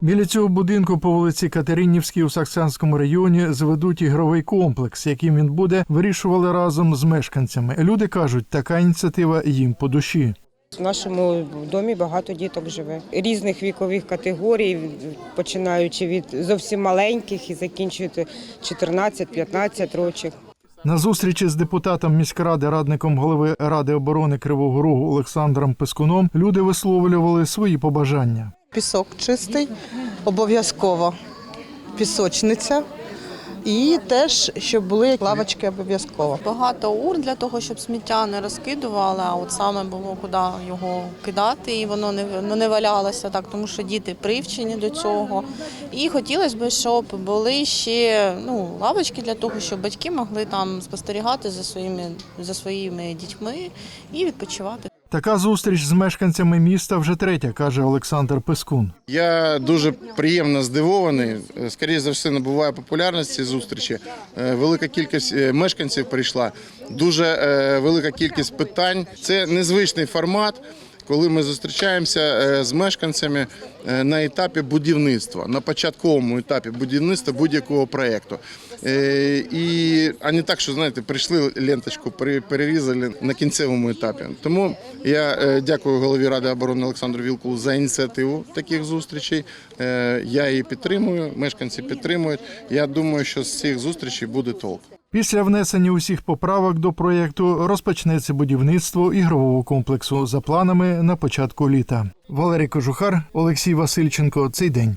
Біля цього будинку по вулиці Катеринівській у Саксанському районі зведуть ігровий комплекс, яким він буде, вирішували разом з мешканцями. Люди кажуть, така ініціатива їм по душі. В нашому домі багато діток живе різних вікових категорій, починаючи від зовсім маленьких і закінчуючи 14-15 років. На зустрічі з депутатом міськради, радником голови Ради оборони Кривого Рогу Олександром Пискуном люди висловлювали свої побажання. Пісок чистий, обов'язково пісочниця. І теж, щоб були лавочки обов'язково. Багато урн для того, щоб сміття не розкидували, а от саме було куди його кидати, і воно не, ну, не валялося так, тому що діти привчені до цього. І хотілося б, щоб були ще ну, лавочки для того, щоб батьки могли там спостерігати за своїми, за своїми дітьми і відпочивати. Така зустріч з мешканцями міста вже третя, каже Олександр Пескун. Я дуже приємно здивований. Скоріше за все, набуває популярність ці зустрічі. Е, Велика кількість е, мешканців прийшла, дуже е, велика кількість питань. Це незвичний формат. Коли ми зустрічаємося е, з мешканцями е, на етапі будівництва, на початковому етапі будівництва будь-якого проєкту. Е, І а не так, що знаєте, прийшли ленточку, пере- перерізали на кінцевому етапі. Тому я дякую голові ради оборони Олександру Вілкулу за ініціативу таких зустрічей. Я її підтримую, мешканці підтримують. Я думаю, що з цих зустрічей буде толк. Після внесення усіх поправок до проєкту розпочнеться будівництво ігрового комплексу за планами на початку літа. Валерій Кожухар, Олексій Васильченко. Цей день.